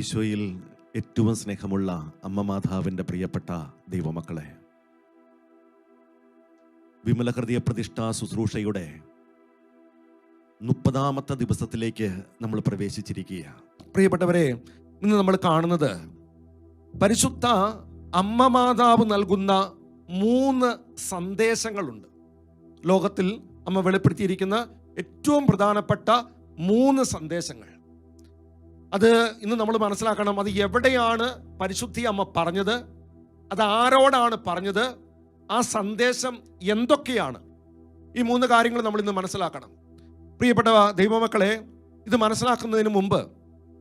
ഈശോയിൽ ഏറ്റവും സ്നേഹമുള്ള അമ്മ മാതാവിന്റെ പ്രിയപ്പെട്ട ദൈവമക്കളെ വിമലഹൃദയ പ്രതിഷ്ഠാ ശുശ്രൂഷയുടെ മുപ്പതാമത്തെ ദിവസത്തിലേക്ക് നമ്മൾ പ്രവേശിച്ചിരിക്കുക പ്രിയപ്പെട്ടവരെ ഇന്ന് നമ്മൾ കാണുന്നത് പരിശുദ്ധ അമ്മ മാതാവ് നൽകുന്ന മൂന്ന് സന്ദേശങ്ങളുണ്ട്. ലോകത്തിൽ അമ്മ വെളിപ്പെടുത്തിയിരിക്കുന്ന ഏറ്റവും പ്രധാനപ്പെട്ട മൂന്ന് സന്ദേശങ്ങൾ. അത് ഇന്ന് നമ്മൾ മനസ്സിലാക്കണം. അത് എവിടെയാണ് പരിശുദ്ധി അമ്മ പറഞ്ഞത്? അത് ആരോടാണ് പറഞ്ഞത്? ആ സന്ദേശം എന്തൊക്കെയാണ്? ഈ മൂന്ന് കാര്യങ്ങൾ നമ്മൾ ഇന്ന് മനസ്സിലാക്കണം. പ്രിയപ്പെട്ട ദൈവമക്കളെ ഇത് മനസ്സിലാക്കുന്നതിന് മുമ്പ്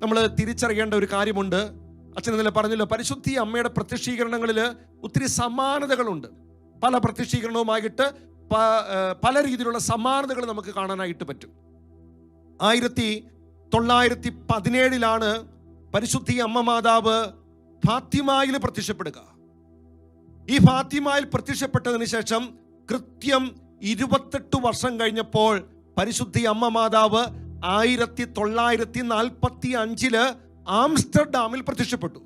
നമ്മൾ തിരിച്ചറിയേണ്ട ഒരു കാര്യമുണ്ട്. അച്ഛൻ ഇന്നലെ പറഞ്ഞല്ലോ പരിശുദ്ധി അമ്മയുടെ പ്രത്യക്ഷീകരണങ്ങളിൽ ഒത്തിരി സമാനതകളുണ്ട്. പല പ്രത്യക്ഷീകരണവുമായിട്ട് പല രീതിയിലുള്ള സമാനതകൾ നമുക്ക് കാണാനായിട്ട് പറ്റും. ആയിരത്തി തൊള്ളായിരത്തി പതിനേഴിലാണ് പരിശുദ്ധി അമ്മ മാതാവ് ഫാത്തിമായിൽ പ്രത്യക്ഷപ്പെടുക. ഈ ഫാത്തിമായിൽ പ്രത്യക്ഷപ്പെട്ടതിന് ശേഷം കൃത്യം ഇരുപത്തെട്ട് വർഷം കഴിഞ്ഞപ്പോൾ പരിശുദ്ധി അമ്മ മാതാവ് ആയിരത്തി തൊള്ളായിരത്തി നാൽപ്പത്തി അഞ്ചിൽ ആംസ്റ്റർഡാമിൽ പ്രത്യക്ഷപ്പെട്ടു.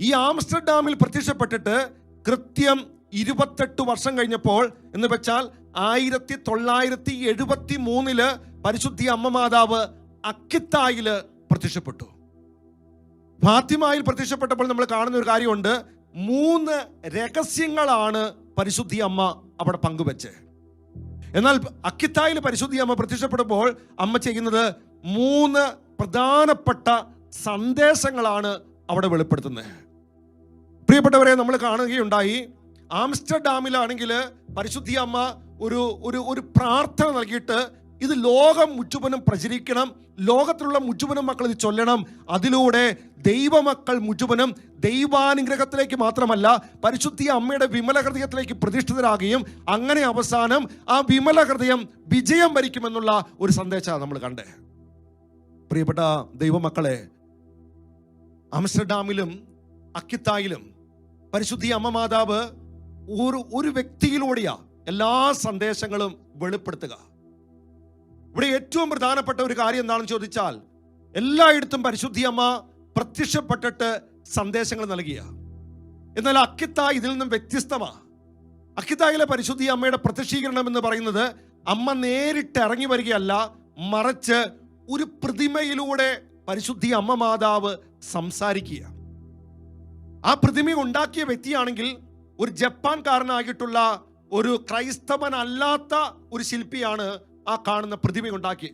ഈ ആംസ്റ്റർഡാമിൽ പ്രത്യക്ഷപ്പെട്ടിട്ട് കൃത്യം ഇരുപത്തെട്ട് വർഷം കഴിഞ്ഞപ്പോൾ എന്ന് വെച്ചാൽ ആയിരത്തി തൊള്ളായിരത്തി എഴുപത്തി മൂന്നിൽ പരിശുദ്ധി അമ്മ മാതാവ് അക്കിത്തായിൽ പ്രത്യക്ഷപ്പെട്ടു. ഫാത്തിമായിൽ പ്രത്യക്ഷപ്പെട്ടപ്പോൾ നമ്മൾ കാണുന്ന ഒരു കാര്യമുണ്ട്. മൂന്ന് രഹസ്യങ്ങളാണ് പരിശുദ്ധി അമ്മ അവിടെ പങ്കുവെച്ച്. എന്നാൽ അക്കിത്തായിൽ പരിശുദ്ധി അമ്മ പ്രത്യക്ഷപ്പെടുമ്പോൾ അമ്മ ചെയ്യുന്നത് മൂന്ന് പ്രധാനപ്പെട്ട സന്ദേശങ്ങളാണ് അവിടെ വെളിപ്പെടുത്തുന്നത്. പ്രിയപ്പെട്ടവരെ നമ്മൾ കാണുകയുണ്ടായി ആംസ്റ്റർഡാമിലാണെങ്കിൽ പരിശുദ്ധി അമ്മ ഒരു ഒരു ഒരു പ്രാർത്ഥന നൽകിയിട്ട് ഇത് ലോകം മുഴുവനും പ്രചരിക്കണം ലോകത്തിലുള്ള മുഴുവനും മക്കൾ ഇത് ചൊല്ലണം. അതിലൂടെ ദൈവമക്കൾ മുഴുവനും ദൈവാനുഗ്രഹത്തിലേക്ക് മാത്രമല്ല പരിശുദ്ധി അമ്മയുടെ വിമല ഹൃദയത്തിലേക്ക് പ്രതിഷ്ഠിതരാകുകയും അങ്ങനെ അവസാനം ആ വിമല ഹൃദയം വിജയം വരിക്കുമെന്നുള്ള ഒരു സന്ദേശമാണ് നമ്മൾ കണ്ടേ പ്രിയപ്പെട്ട ദൈവമക്കളെ ആംസ്റ്റർഡാമിലും അക്കിത്തായിലും പരിശുദ്ധി അമ്മ മാതാവ് ഒരു ഒരു വ്യക്തിയിലൂടെയാ എല്ലാ സന്ദേശങ്ങളും വെളിപ്പെടുത്തുക. ഇവിടെ ഏറ്റവും പ്രധാനപ്പെട്ട ഒരു കാര്യം എന്താണെന്ന് ചോദിച്ചാൽ എല്ലായിടത്തും പരിശുദ്ധിയമ്മ പ്രത്യക്ഷപ്പെട്ടിട്ട് സന്ദേശങ്ങൾ നൽകിയ. എന്നാൽ അക്കിത്ത ഇതിൽ നിന്നും വ്യത്യസ്തമാ. അക്കിത്തായിലെ പരിശുദ്ധി അമ്മയുടെ പ്രത്യക്ഷീകരണം എന്ന് പറയുന്നത് അമ്മ നേരിട്ട് ഇറങ്ങി വരികയല്ല മറിച്ച് ഒരു പ്രതിമയിലൂടെ പരിശുദ്ധി അമ്മ മാതാവ് സംസാരിക്കുക ആ പ്രതിമ ഉണ്ടാക്കിയ വ്യക്തിയാണെങ്കിൽ ഒരു ജപ്പാൻകാരനായിട്ടുള്ള ഒരു ക്രൈസ്തവനല്ലാത്ത ഒരു ശില്പിയാണ് ആ കാണുന്ന പ്രതിമ ഉണ്ടാക്കി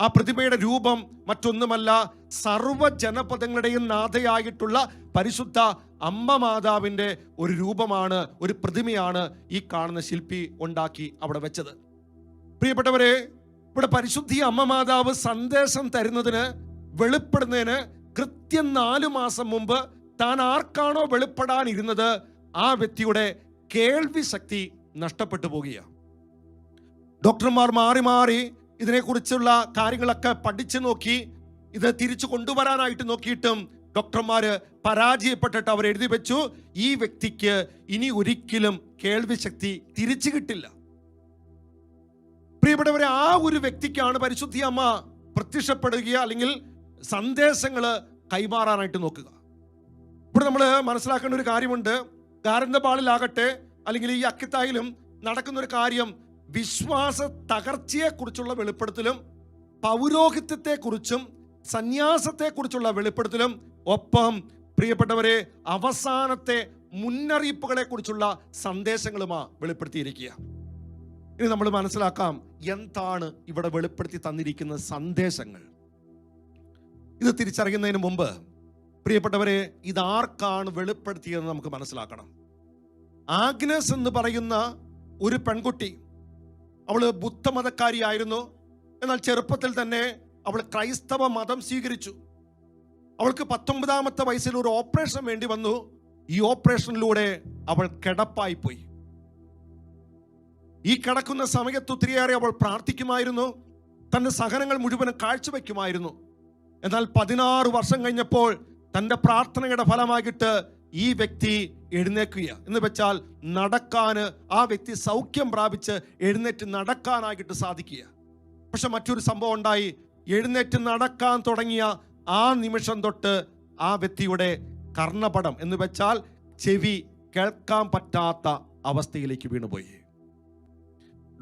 ആ പ്രതിമയുടെ രൂപം മറ്റൊന്നുമല്ല സർവ ജനപദങ്ങളുടെയും നാഥയായിട്ടുള്ള പരിശുദ്ധ അമ്മ മാതാവിന്റെ ഒരു രൂപമാണ് ഒരു പ്രതിമയാണ് ഈ കാണുന്ന ശില്പി ഉണ്ടാക്കി അവിടെ വെച്ചത്. പ്രിയപ്പെട്ടവരെ ഇവിടെ പരിശുദ്ധി അമ്മ മാതാവ് സന്ദേശം തരുന്നതിന് വെളിപ്പെടുന്നതിന് കൃത്യം നാലു മാസം മുമ്പ് താൻ ആർക്കാണോ വെളിപ്പെടാനിരുന്നത് ആ വ്യക്തിയുടെ കേൾവി ശക്തി നഷ്ടപ്പെട്ടു പോകുകയാണ് ഡോക്ടർമാർ മാറി മാറി ഇതിനെക്കുറിച്ചുള്ള കാര്യങ്ങളൊക്കെ പഠിച്ചു നോക്കി ഇത് തിരിച്ചു കൊണ്ടുവരാനായിട്ട് നോക്കിയിട്ടും ഡോക്ടർമാര് പരാജയപ്പെട്ടിട്ട് അവർ എഴുതി വെച്ചു. ഈ വ്യക്തിക്ക് ഇനി ഒരിക്കലും കേൾവിശക്തി തിരിച്ചു കിട്ടില്ല. പ്രിയപ്പെട്ടവരെ ആ ഒരു വ്യക്തിക്കാണ് പരിശുദ്ധി അമ്മ പ്രത്യക്ഷപ്പെടുക അല്ലെങ്കിൽ സന്ദേശങ്ങൾ കൈമാറാനായിട്ട് നോക്കുക. ഇവിടെ നമ്മൾ മനസ്സിലാക്കേണ്ട ഒരു കാര്യമുണ്ട്. ഗാരന്തപാളിലാകട്ടെ അല്ലെങ്കിൽ ഈ അക്കിത്തായിലും നടക്കുന്ന ഒരു കാര്യം വിശ്വാസ തകർച്ചയെക്കുറിച്ചുള്ള വെളിപ്പെടുത്തലും പൗരോഹിത്യത്തെക്കുറിച്ചും സന്യാസത്തെക്കുറിച്ചുള്ള വെളിപ്പെടുത്തലും ഒപ്പം പ്രിയപ്പെട്ടവരെ അവസാനത്തെ മുന്നറിയിപ്പുകളെ കുറിച്ചുള്ള സന്ദേശങ്ങളുമാ വെളിപ്പെടുത്തിയിരിക്കുക. ഇനി നമ്മൾ മനസ്സിലാക്കാം എന്താണ് ഇവിടെ വെളിപ്പെടുത്തി തന്നിരിക്കുന്ന സന്ദേശങ്ങൾ. ഇത് തിരിച്ചറിയുന്നതിന് മുമ്പ് പ്രിയപ്പെട്ടവരെ ഇതാർക്കാണ് വെളിപ്പെടുത്തിയതെന്ന് നമുക്ക് മനസ്സിലാക്കണം. ആഗ്നസ് എന്ന് പറയുന്ന ഒരു പെൺകുട്ടി അവൾ ബുദ്ധമതക്കാരിയായിരുന്നു. എന്നാൽ ചെറുപ്പത്തിൽ തന്നെ അവൾ ക്രൈസ്തവ മതം സ്വീകരിച്ചു. അവൾക്ക് പത്തൊമ്പതാമത്തെ വയസ്സിൽ ഒരു ഓപ്പറേഷൻ വേണ്ടി വന്നു. ഈ ഓപ്പറേഷനിലൂടെ അവൾ കിടപ്പായി പോയി ഈ കിടക്കുന്ന സമയത്ത് ഒത്തിരിയേറെ അവൾ പ്രാർത്ഥിക്കുമായിരുന്നു. തന്റെ സഹനങ്ങൾ മുഴുവനും കാഴ്ചവെക്കുമായിരുന്നു. എന്നാൽ പതിനാറ് വർഷം കഴിഞ്ഞപ്പോൾ തന്റെ പ്രാർത്ഥനയുടെ ഫലമായിട്ട് ഈ വ്യക്തി എഴുന്നേക്കുക എന്ന് വെച്ചാൽ നടക്കാന് ആ വ്യക്തി സൗഖ്യം പ്രാപിച്ച് എഴുന്നേറ്റ് നടക്കാനായിട്ട് സാധിക്കുക. പക്ഷെ മറ്റൊരു സംഭവം ഉണ്ടായി. എഴുന്നേറ്റ് നടക്കാൻ തുടങ്ങിയ ആ നിമിഷം തൊട്ട് ആ വ്യക്തിയുടെ കർണപടം എന്ന് വെച്ചാൽ ചെവി കേൾക്കാൻ പറ്റാത്ത അവസ്ഥയിലേക്ക് വീണുപോയി.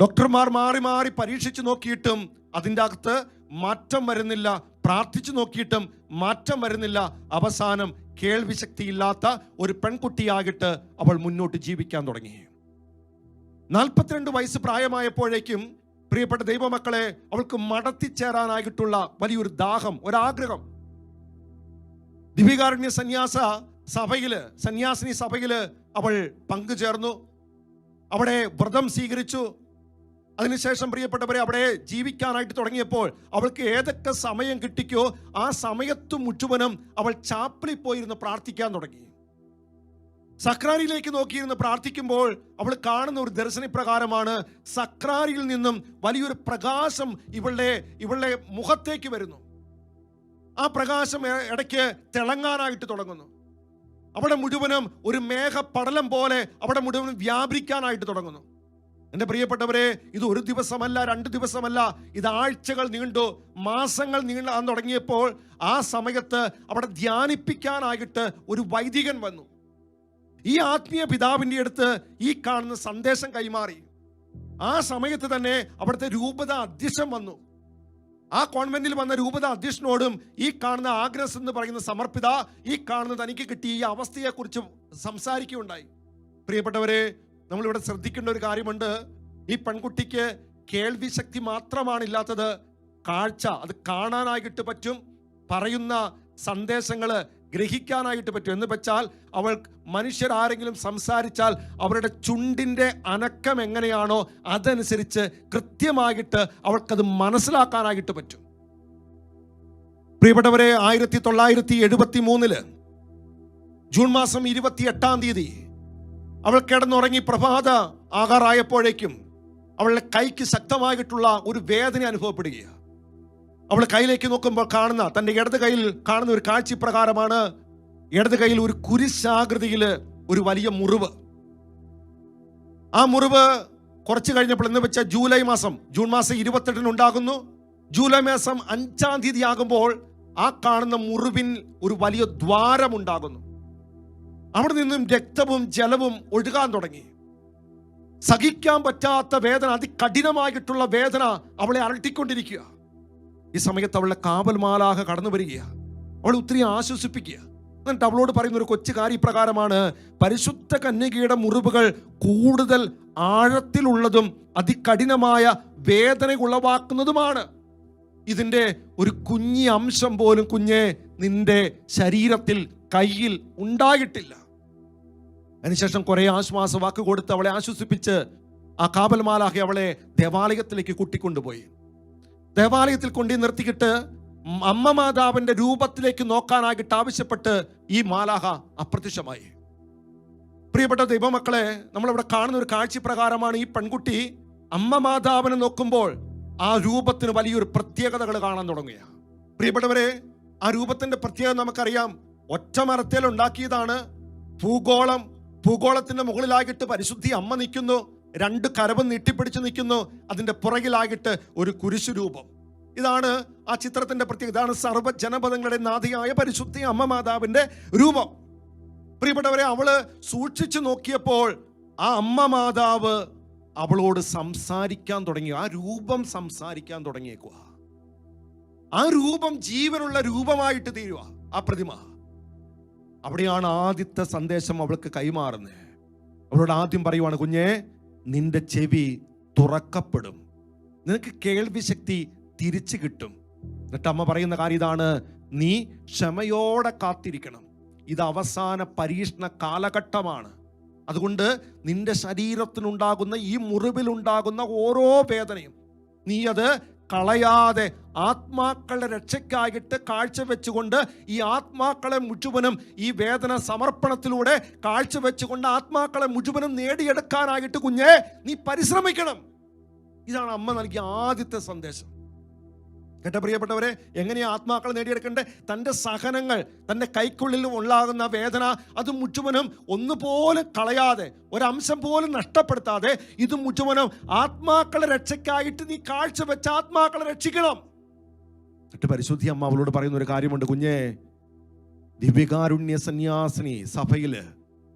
ഡോക്ടർമാർ മാറി മാറി പരീക്ഷിച്ചു നോക്കിയിട്ടും അതിന്റെ അകത്ത് മാറ്റം വരുന്നില്ല. പ്രാർത്ഥിച്ചു നോക്കിയിട്ടും മാറ്റം വരുന്നില്ല. അവസാനം കേൾവി ശക്തിയില്ലാത്ത ഒരു പെൺകുട്ടിയാകിട്ട് അവൾ മുന്നോട്ട് ജീവിക്കാൻ തുടങ്ങി. നാൽപ്പത്തിരണ്ട് വയസ്സ് പ്രായമായപ്പോഴേക്കും പ്രിയപ്പെട്ട ദൈവമക്കളെ അവൾക്ക് മടത്തിച്ചേരാനായിട്ടുള്ള വലിയൊരു ദാഹം ഒരാഗ്രഹം. ദിവികാരുണ്യ സന്യാസ സഭയിൽ സന്യാസിനി സഭയിൽ അവൾ പങ്കുചേർന്നു. അവിടെ വ്രതം സ്വീകരിച്ചു. അതിനുശേഷം പ്രിയപ്പെട്ടവരെ അവിടെ ജീവിക്കാനായിട്ട് തുടങ്ങിയപ്പോൾ അവൾക്ക് ഏതൊക്കെ സമയം കിട്ടിക്കോ ആ സമയത്ത് മുഴുവനും അവൾ ചാപ്പിളിൽ പോയിരുന്ന് പ്രാർത്ഥിക്കാൻ തുടങ്ങി. സക്രാരിയിലേക്ക് നോക്കിയിരുന്ന് പ്രാർത്ഥിക്കുമ്പോൾ അവൾ കാണുന്ന ഒരു ദർശനപ്രകാരമാണ് സക്രാരിയിൽ നിന്നും വലിയൊരു പ്രകാശം ഇവളുടെ ഇവളുടെ മുഖത്തേക്ക് വരുന്നു. ആ പ്രകാശം ഇടയ്ക്ക് തിളങ്ങാനായിട്ട് തുടങ്ങുന്നു. അവിടെ മുഴുവനും ഒരു മേഘപടലം പോലെ അവിടെ മുഴുവനും വ്യാപരിക്കാനായിട്ട് തുടങ്ങുന്നു. എന്റെ പ്രിയപ്പെട്ടവരെ ഇത് ഒരു ദിവസമല്ല രണ്ട് ദിവസമല്ല. ഇത് ആഴ്ചകൾ നീണ്ടു മാസങ്ങൾ നീണ്ടാൻ തുടങ്ങിയപ്പോൾ ആ സമയത്ത് അവിടെ ധ്യാനിപ്പിക്കാനായിട്ട് ഒരു വൈദികൻ വന്നു. ഈ ആത്മീയ പിതാവിന്റെ അടുത്ത് ഈ കാണുന്ന സന്ദേശം കൈമാറി. ആ സമയത്ത് തന്നെ അവിടുത്തെ രൂപത അധ്യക്ഷൻ വന്നു. ആ കോൺവെന്റിൽ വന്ന രൂപത അധ്യക്ഷനോടും ഈ കാണുന്ന ആഗ്രസ് എന്ന് പറയുന്ന സമർപ്പിത ഈ കാണുന്ന തനിക്ക് കിട്ടിയ ഈ അവസ്ഥയെക്കുറിച്ച് സംസാരിക്കുകയുണ്ടായി. പ്രിയപ്പെട്ടവരെ നമ്മളിവിടെ ശ്രദ്ധിക്കേണ്ട ഒരു കാര്യമുണ്ട്. ഈ പെൺകുട്ടിക്ക് കേൾവി ശക്തി മാത്രമാണ് ഇല്ലാത്തത്. കാഴ്ച അത് കാണാനായിട്ട് പറ്റും. പറയുന്ന സന്ദേശങ്ങൾ ഗ്രഹിക്കാനായിട്ട് പറ്റും. എന്ന് വെച്ചാൽ അവൾ മനുഷ്യരാരെങ്കിലും സംസാരിച്ചാൽ അവരുടെ ചുണ്ടിന്റെ അനക്കം എങ്ങനെയാണോ അതനുസരിച്ച് കൃത്യമായിട്ട് അവൾക്കത് മനസ്സിലാക്കാനായിട്ട് പറ്റും. പ്രിയപ്പെട്ടവരെ ആയിരത്തി തൊള്ളായിരത്തി എഴുപത്തി മൂന്നിൽ ജൂൺ മാസം ഇരുപത്തി എട്ടാം തീയതി അവൾ കിടന്നുറങ്ങി പ്രഭാത ആകാറായപ്പോഴേക്കും അവളുടെ കൈക്ക് ശക്തമായിട്ടുള്ള ഒരു വേദന അനുഭവപ്പെടുകയാണ്. അവൾ കയ്യിലേക്ക് നോക്കുമ്പോൾ കാണുന്ന തന്റെ ഇടത് കയ്യിൽ കാണുന്ന ഒരു കാഴ്ച പ്രകാരമാണ് ഇടത് കയ്യിൽ ഒരു കുരിശാകൃതിയിൽ ഒരു വലിയ മുറിവ്. ആ മുറിവ് കുറച്ച് കഴിഞ്ഞപ്പോൾ എന്ന് വെച്ചാൽ ജൂലൈ മാസം ജൂൺ മാസം ഇരുപത്തെട്ടിന് ഉണ്ടാകുന്നു. ജൂലൈ മാസം അഞ്ചാം തീയതി ആകുമ്പോൾ ആ കാണുന്ന മുറിവിൻ ഒരു വലിയ ദ്വാരം ഉണ്ടാകുന്നു അവിടെ നിന്നും രക്തവും ജലവും ഒഴുകാൻ തുടങ്ങി. സഹിക്കാൻ പറ്റാത്ത വേദന അതികഠിനമായിട്ടുള്ള വേദന അവളെ അരട്ടിക്കൊണ്ടിരിക്കുക ഈ സമയത്ത് അവളുടെ കാവൽ മാലാഹ കടന്നു വരിക അവളെ ഒത്തിരി ആശ്വസിപ്പിക്കുക. എന്നിട്ട് അവളോട് പറയുന്ന ഒരു കൊച്ചു കാര്യപ്രകാരമാണ് പരിശുദ്ധ കന്യകയുടെ മുറിവുകൾ കൂടുതൽ ആഴത്തിലുള്ളതും അതികഠിനമായ വേദന ഉളവാക്കുന്നതുമാണ്. ഇതിന്റെ ഒരു കുഞ്ഞി അംശം പോലും കുഞ്ഞെ നിന്റെ ശരീരത്തിൽ കയ്യിൽ ഉണ്ടായിട്ടില്ല. അതിനുശേഷം കുറെ ആശ്വാസ വാക്ക് കൊടുത്ത് അവളെ ആശ്വസിപ്പിച്ച് ആ കാവൽമാലാഹി അവളെ ദേവാലയത്തിലേക്ക് കൂട്ടിക്കൊണ്ടുപോയി. ദേവാലയത്തിൽ കൊണ്ടു നിർത്തിക്കിട്ട് അമ്മ മാതാവിന്റെ രൂപത്തിലേക്ക് നോക്കാനായിട്ട് ആവശ്യപ്പെട്ട് ഈ മാലാഹ അപ്രത്യക്ഷമായി. പ്രിയപ്പെട്ട ദൈവമക്കളെ നമ്മളിവിടെ കാണുന്ന ഒരു കാഴ്ച പ്രകാരമാണ് ഈ പെൺകുട്ടി അമ്മ മാതാവിനെ നോക്കുമ്പോൾ ആ രൂപത്തിന് വലിയൊരു പ്രത്യേകതകൾ കാണാൻ തുടങ്ങുക. പ്രിയപ്പെട്ടവരെ ആ രൂപത്തിന്റെ പ്രത്യേകത നമുക്കറിയാം. ഒറ്റ മരത്തേൽ ഉണ്ടാക്കിയതാണ് ഭൂഗോളം ഭൂഗോളത്തിന്റെ മുകളിലാകിട്ട് പരിശുദ്ധി അമ്മ നിൽക്കുന്നു. രണ്ട് കരവും നീട്ടിപ്പിടിച്ച് നിൽക്കുന്നു. അതിന്റെ പുറകിലാകിട്ട് ഒരു കുരിശു രൂപം ഇതാണ് ആ ചിത്രത്തിന്റെ പ്രത്യേകത. ഇതാണ് സർവജനപദങ്ങളുടെ നാഥിയായ പരിശുദ്ധി അമ്മ മാതാവിന്റെ രൂപം. പ്രിയപ്പെട്ടവരെ അവൾ സൂക്ഷിച്ചു നോക്കിയപ്പോൾ ആ അമ്മ മാതാവ് അവളോട് സംസാരിക്കാൻ തുടങ്ങി. ആ രൂപം സംസാരിക്കാൻ തുടങ്ങിയേക്കുക ആ രൂപം ജീവനുള്ള രൂപമായിട്ട് തീരുക ആ പ്രതിമ. അവിടെയാണ് ആദ്യത്തെ സന്ദേശം അവൾക്ക് കൈമാറുന്നത്. അവളോട് ആദ്യം പറയുവാണ് കുഞ്ഞെ നിന്റെ ചെവി തുറക്കപ്പെടും. നിനക്ക് കേൾവി ശക്തി തിരിച്ചു കിട്ടും. എന്നിട്ട് അമ്മ പറയുന്ന കാര്യം ഇതാണ് നീ ക്ഷമയോടെ കാത്തിരിക്കണം. ഇത് അവസാന പരീക്ഷണ കാലഘട്ടമാണ്. അതുകൊണ്ട് നിന്റെ ശരീരത്തിനുണ്ടാകുന്ന ഈ മുറിവിലുണ്ടാകുന്ന ഓരോ വേദനയും നീ അത് കളയാതെ ആത്മാക്കളുടെ രക്ഷയ്ക്കായിട്ട് കാഴ്ചവെച്ചുകൊണ്ട് ഈ ആത്മാക്കളെ മുഴുവനും ഈ വേദന സമർപ്പണത്തിലൂടെ കാഴ്ചവെച്ചുകൊണ്ട് ആത്മാക്കളെ മുഴുവനും നേടിയെടുക്കാനായിട്ട് കുഞ്ഞേ നീ പരിശ്രമിക്കണം. ഇതാണ് അമ്മ നൽകിയ ആദ്യത്തെ സന്ദേശം. കേട്ട പ്രിയപ്പെട്ടവരെ എങ്ങനെയാണ് ആത്മാക്കൾ നേടിയെടുക്കേണ്ടത്? തന്റെ സഹനങ്ങൾ തന്റെ കൈക്കുള്ളിൽ ഉണ്ടാകുന്ന വേദന അത് മുഴുവനും ഒന്നുപോലെ കളയാതെ ഒരംശം പോലും നഷ്ടപ്പെടുത്താതെ ഇത് മുഴുവനും ആത്മാക്കളെ രക്ഷയ്ക്കായിട്ട് നീ കാഴ്ചവെച്ച ആത്മാക്കളെ രക്ഷിക്കണം. എന്നിട്ട് പരിശുദ്ധി അമ്മ അവളോട് പറയുന്ന ഒരു കാര്യമുണ്ട് കുഞ്ഞേ. ദിവ്യകാരുണ്യ സന്യാസിനി സഭയിൽ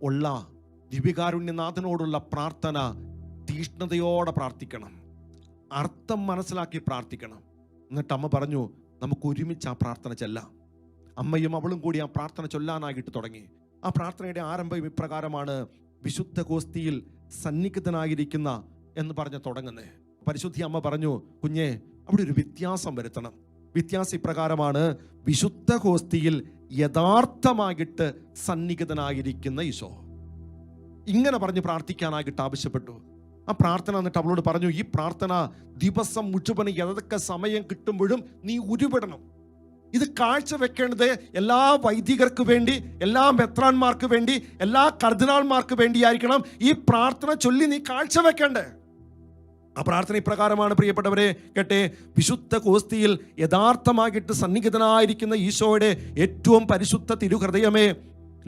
ഉള്ള ദിവ്യകാരുണ്യനാഥനോടുള്ള പ്രാർത്ഥന തീഷ്ണതയോടെ പ്രാർത്ഥിക്കണം. അർത്ഥം മനസ്സിലാക്കി പ്രാർത്ഥിക്കണം. എന്നിട്ട് അമ്മ പറഞ്ഞു നമുക്ക് ഒരുമിച്ച് ആ പ്രാർത്ഥന ചെല്ലാം. അമ്മയും അവളും കൂടി ആ പ്രാർത്ഥന ചൊല്ലാനായിട്ട് തുടങ്ങി. ആ പ്രാർത്ഥനയുടെ ആരംഭം ഇപ്രകാരമാണ് വിശുദ്ധ ഗോസ്തിയിൽ സന്നിഗ്ധനായിരിക്കുന്ന എന്ന് പറഞ്ഞ് തുടങ്ങുന്നത് പരിശുദ്ധി അമ്മ പറഞ്ഞു കുഞ്ഞെ അവിടെ ഒരു വ്യത്യാസം വരുത്തണം. വ്യത്യാസം ഇപ്രകാരമാണ് വിശുദ്ധ ഗോസ്തിയിൽ യഥാർത്ഥമായിട്ട് സന്നിഗ്ധനായിരിക്കുന്ന ഈശോ. ഇങ്ങനെ പറഞ്ഞ് പ്രാർത്ഥിക്കാനായിട്ട് ആവശ്യപ്പെട്ടു. ആ പ്രാർത്ഥന എന്നിട്ട് അവളോട് പറഞ്ഞു ഈ പ്രാർത്ഥന ദിവസം മുഴുവൻ ഏതൊക്കെ സമയം കിട്ടുമ്പോഴും നീ ഉരുവിടണം. ഇത് കാഴ്ചവെക്കേണ്ടത് എല്ലാ വൈദികർക്ക് വേണ്ടി എല്ലാ മെത്രാന്മാർക്ക് വേണ്ടി എല്ലാ കർദിനാൾമാർക്ക് വേണ്ടിയായിരിക്കണം ഈ പ്രാർത്ഥന ചൊല്ലി നീ കാഴ്ചവെക്കേണ്ടേ ആ പ്രാർത്ഥന ഇപ്രകാരമാണ് പ്രിയപ്പെട്ടവരെ കേട്ടെ വിശുദ്ധ കോസ്തിയിൽ യഥാർത്ഥമായിട്ട് സന്നിഹിതനായിരിക്കുന്ന ഈശോയുടെ ഏറ്റവും പരിശുദ്ധ തിരുഹൃദയമേ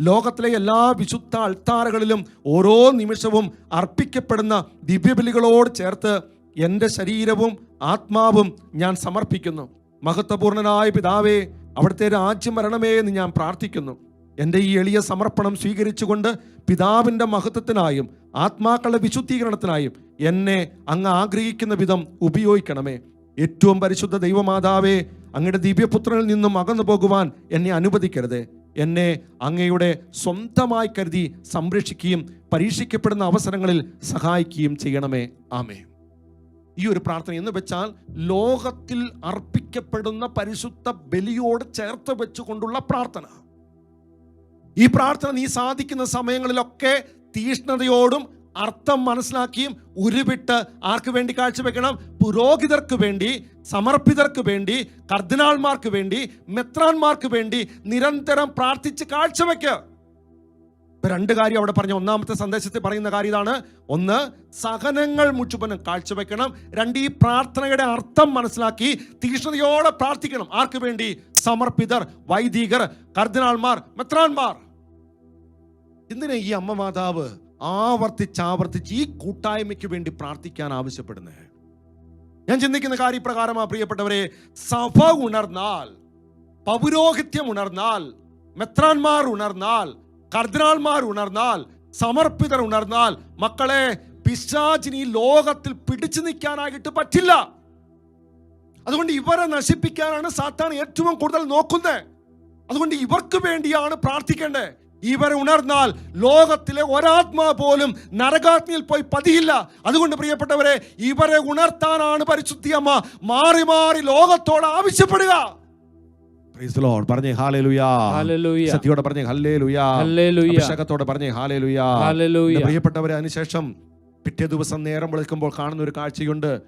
ലോകത്തിലെ എല്ലാ വിശുദ്ധ അൾത്താറുകളിലും ഓരോ നിമിഷവും അർപ്പിക്കപ്പെടുന്ന ദിവ്യബലികളോട് ചേർത്ത് എന്റെ ശരീരവും ആത്മാവും ഞാൻ സമർപ്പിക്കുന്നു. മഹത്വപൂർണനായ പിതാവേ അവിടുത്തെ രാജ്യം വരണമേ എന്ന് ഞാൻ പ്രാർത്ഥിക്കുന്നു. എന്റെ ഈ എളിയ സമർപ്പണം സ്വീകരിച്ചുകൊണ്ട് പിതാവിന്റെ മഹത്വത്തിനായും ആത്മാക്കളുടെ വിശുദ്ധീകരണത്തിനായും എന്നെ അങ്ങ് ആഗ്രഹിക്കുന്ന വിധം ഉപയോഗിക്കണമേ. ഏറ്റവും പരിശുദ്ധ ദൈവമാതാവേ അങ്ങയുടെ ദിവ്യപുത്രനിൽ നിന്നും അകന്നു പോകുവാൻ എന്നെ അനുവദിക്കരുത്. എന്നെ അങ്ങയുടെ സ്വന്തമായി കരുതി സംരക്ഷിക്കുകയും പരീക്ഷിക്കപ്പെടുന്ന അവസരങ്ങളിൽ സഹായിക്കുകയും ചെയ്യണമേ. ആമേ ഈ ഒരു പ്രാർത്ഥന എന്ന് വെച്ചാൽ ലോകത്തിൽ അർപ്പിക്കപ്പെടുന്ന പരിശുദ്ധ ബലിയോട് ചേർത്ത് വെച്ചുകൊണ്ടുള്ള പ്രാർത്ഥന. ഈ പ്രാർത്ഥന നീ സാധിക്കുന്ന സമയങ്ങളിലൊക്കെ തീഷ്ണതയോടും അർത്ഥം മനസ്സിലാക്കിയും ഉരുവിട്ട് ആർക്ക് വേണ്ടി കാഴ്ചവെക്കണം? പുരോഹിതർക്ക് വേണ്ടി സമർപ്പിതർക്ക് വേണ്ടി കർദിനാൾമാർക്ക് വേണ്ടി മെത്രാന്മാർക്ക് വേണ്ടി നിരന്തരം പ്രാർത്ഥിച്ച് കാഴ്ചവെക്കുക രണ്ട് കാര്യം അവിടെ പറഞ്ഞ ഒന്നാമത്തെ സന്ദേശത്തിൽ പറയുന്ന കാര്യം ഇതാണ്. ഒന്ന് സഹനങ്ങൾ മുഴുവനും കാഴ്ചവെക്കണം. രണ്ട് ഈ പ്രാർത്ഥനയുടെ അർത്ഥം മനസ്സിലാക്കി തീക്ഷ്ണതയോടെ പ്രാർത്ഥിക്കണം. ആർക്ക് വേണ്ടി? സമർപ്പിതർ വൈദികർ കർദിനാൾമാർ മെത്രാന്മാർ. എന്തിനാ ഈ അമ്മ മാതാവ് ആവർത്തിച്ച് ആവർത്തിച്ച് ഈ കൂട്ടായ്മയ്ക്ക് വേണ്ടി പ്രാർത്ഥിക്കാൻ ആവശ്യപ്പെടുന്നത് ഞാൻ ചിന്തിക്കുന്ന കാര്യപ്രകാരമാ പ്രിയപ്പെട്ടവരെ. സഭ ഉണർന്നാൽ പൗരോഹിത്യം ഉണർന്നാൽ മെത്രാന്മാർ ഉണർന്നാൽ കർദിനാൾമാർ ഉണർന്നാൽ സമർപ്പിതർ ഉണർന്നാൽ മക്കളെ പിശാചിനി ലോകത്തിൽ പിടിച്ചു നിൽക്കാനായിട്ട് പറ്റില്ല. അതുകൊണ്ട് ഇവരെ നശിപ്പിക്കാനാണ് സാത്താൻ ഏറ്റവും കൂടുതൽ നോക്കുന്നത് അതുകൊണ്ട് ഇവർക്ക് വേണ്ടിയാണ് പ്രാർത്ഥിക്കേണ്ടത് ഇവരെ ഉണർന്നാൽ ലോകത്തിലെ ഒരാത്മാ പോലും നരകാഗ്നിയിൽ പോയി പതിയില്ല. അതുകൊണ്ട് പ്രിയപ്പെട്ടവരെ ഇവരെ ഉണർത്താനാണ് പരിശുദ്ധി അമ്മ. മാറി മാറി ലോകത്തോട് ആവശ്യപ്പെടുക. പറഞ്ഞേ സത്യോടെ പറഞ്ഞേ അഭിഷേകത്തോടെ പ്രിയപ്പെട്ടവരെ അതിനുശേഷം പിറ്റേ ദിവസം നേരം വിളിക്കുമ്പോൾ കാണുന്ന ഒരു കാഴ്ചയുണ്ട്.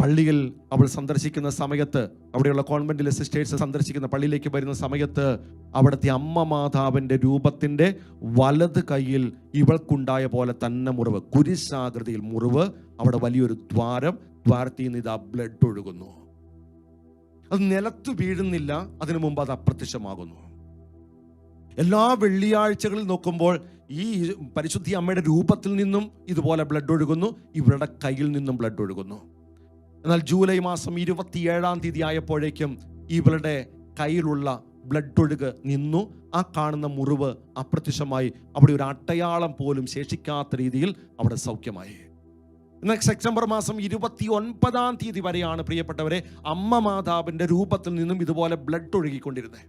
പള്ളിയിൽ അവൾ സന്ദർശിക്കുന്ന സമയത്ത് അവിടെയുള്ള കോൺവെന്റിലെ സിസ്റ്റേഴ്സ് സന്ദർശിക്കുന്ന പള്ളിയിലേക്ക് വരുന്ന സമയത്ത് അവിടുത്തെ അമ്മ മാതാവിന്റെ രൂപത്തിന്റെ വലത് കയ്യിൽ ഇവൾക്കുണ്ടായ പോലെ തന്നെ മുറിവ് കുരിശാകൃതിയിൽ മുറിവ് അവിടെ വലിയൊരു ദ്വാരം ദ്വാരത്തിൽ നിന്ന് ഇതാ ബ്ലഡ് ഒഴുകുന്നു. അത് നിലത്ത് വീഴുന്നില്ല അതിനു മുമ്പ് അത് അപ്രത്യക്ഷമാകുന്നു. എല്ലാ വെള്ളിയാഴ്ചകളിൽ നോക്കുമ്പോൾ ഈ പരിശുദ്ധി അമ്മയുടെ രൂപത്തിൽ നിന്നും ഇതുപോലെ ബ്ലഡ് ഒഴുകുന്നു ഇവരുടെ കയ്യിൽ നിന്നും ബ്ലഡ് ഒഴുകുന്നു. എന്നാൽ ജൂലൈ മാസം ഇരുപത്തിയേഴാം തീയതി ആയപ്പോഴേക്കും ഇവളുടെ കയ്യിലുള്ള ബ്ലഡ് ഒഴുക്ക് നിന്നു. ആ കാണുന്ന മുറിവ് അപ്രത്യക്ഷമായി. അവിടെ ഒരു അട്ടയാളം പോലും ശേഷിക്കാത്ത രീതിയിൽ അവിടെ സൗഖ്യമായി. എന്നാൽ സെപ്റ്റംബർ മാസം ഇരുപത്തി ഒൻപതാം തീയതി വരെയാണ് പ്രിയപ്പെട്ടവരെ അമ്മ മാതാവിന്റെ രൂപത്തിൽ നിന്നും ഇതുപോലെ ബ്ലഡ് ഒഴുകിക്കൊണ്ടിരുന്നത്.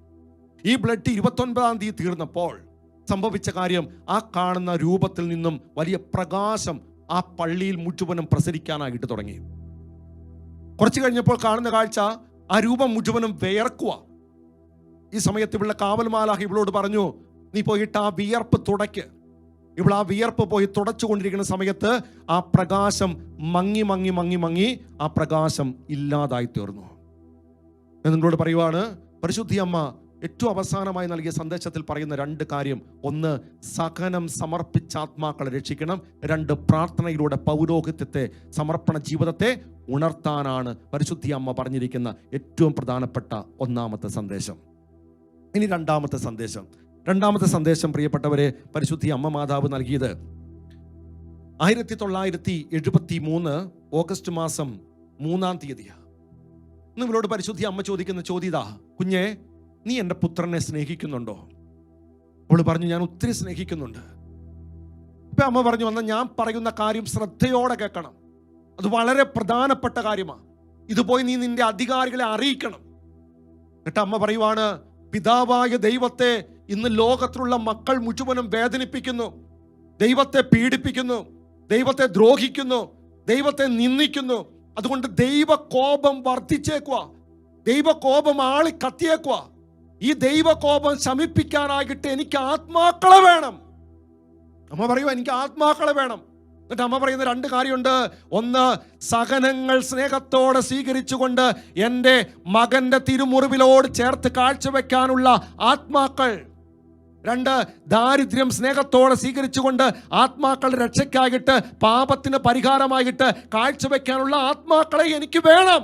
ഈ ബ്ലഡ് ഇരുപത്തൊൻപതാം തീയതി തീർന്നപ്പോൾ സംഭവിച്ച കാര്യം ആ കാണുന്ന രൂപത്തിൽ നിന്നും വലിയ പ്രകാശം ആ പള്ളിയിൽ മുഴുവനും പ്രസരിക്കാനായിട്ട് തുടങ്ങി. കുറച്ച് കഴിഞ്ഞപ്പോൾ കാണുന്ന കാഴ്ച ആ രൂപം മുഴുവനും വേർക്കുക ഈ സമയത്ത് ഇവിടെ കാവൽമാലാഹ് ഇവളോട് പറഞ്ഞു നീ പോയിട്ട് ആ വിയർപ്പ് തുടയ്ക്ക്. ഇവൾ ആ വിയർപ്പ് പോയി തുടച്ചുകൊണ്ടിരിക്കുന്ന സമയത്ത് ആ പ്രകാശം മങ്ങി മങ്ങി മങ്ങി മങ്ങി ആ പ്രകാശം ഇല്ലാതായി തീർന്നു. ഞാൻ നിങ്ങളോട് പറയുവാണ് പരിശുദ്ധി അമ്മ ഏറ്റവും അവസാനമായി നൽകിയ സന്ദേശത്തിൽ പറയുന്ന രണ്ട് കാര്യം. ഒന്ന് സഹനം സമർപ്പിച്ച ആത്മാക്കളെ രക്ഷിക്കണം. രണ്ട് പ്രാർത്ഥനയിലൂടെ പൗരോഹിത്യത്തെ സമർപ്പണ ജീവിതത്തെ ഉണർത്താനാണ് പരിശുദ്ധി അമ്മ പറഞ്ഞിരിക്കുന്ന ഏറ്റവും പ്രധാനപ്പെട്ട ഒന്നാമത്തെ സന്ദേശം. ഇനി രണ്ടാമത്തെ സന്ദേശം. രണ്ടാമത്തെ സന്ദേശം പ്രിയപ്പെട്ടവരെ പരിശുദ്ധി അമ്മ മാതാവ് നൽകിയത് ആയിരത്തി തൊള്ളായിരത്തി എഴുപത്തി മൂന്ന് ഓഗസ്റ്റ് മാസം മൂന്നാം തീയതിയാണ് നിങ്ങളോട് പരിശുദ്ധി അമ്മ ചോദിക്കുന്ന ചോദ്യതാ കുഞ്ഞേ നീ എന്റെ പുത്രനെ സ്നേഹിക്കുന്നുണ്ടോ? അവൾ പറഞ്ഞു ഞാൻ ഒത്തിരി സ്നേഹിക്കുന്നുണ്ട്. ഇപ്പൊ അമ്മ പറഞ്ഞു വന്ന ഞാൻ പറയുന്ന കാര്യം ശ്രദ്ധയോടെ കേൾക്കണം. അത് വളരെ പ്രധാനപ്പെട്ട കാര്യമാണ്. ഇത് പോയി നീ നിന്റെ അധികാരികളെ അറിയിക്കണം. എന്നിട്ട് അമ്മ പറയുവാണ് പിതാവായ ദൈവത്തെ ഇന്ന് ലോകത്തിലുള്ള മക്കൾ മുഴുവനും വേദനിപ്പിക്കുന്നു. ദൈവത്തെ പീഡിപ്പിക്കുന്നു. ദൈവത്തെ ദ്രോഹിക്കുന്നു. ദൈവത്തെ നിന്ദിക്കുന്നു. അതുകൊണ്ട് ദൈവകോപം വർദ്ധിച്ചേക്കുക ദൈവ കോപം ആളി കത്തിയേക്കുക ഈ ദൈവകോപം ശമിപ്പിക്കാനായിട്ട് എനിക്ക് ആത്മാക്കളെ വേണം. അമ്മ പറയുക എനിക്ക് ആത്മാക്കളെ വേണം. എന്നിട്ട് അമ്മ പറയുന്ന രണ്ട് കാര്യമുണ്ട്. ഒന്ന് സഹനങ്ങൾ സ്നേഹത്തോടെ സ്വീകരിച്ചുകൊണ്ട് എന്റെ മകന്റെ തിരുമുറിവിലോട് ചേർത്ത് കാഴ്ചവെക്കാനുള്ള ആത്മാക്കൾ. രണ്ട് ദാരിദ്ര്യം സ്നേഹത്തോടെ സ്വീകരിച്ചുകൊണ്ട് ആത്മാക്കളുടെ രക്ഷയ്ക്കായിട്ട് പാപത്തിന് പരിഹാരമായിട്ട് കാഴ്ചവെക്കാനുള്ള ആത്മാക്കളെ എനിക്ക് വേണം.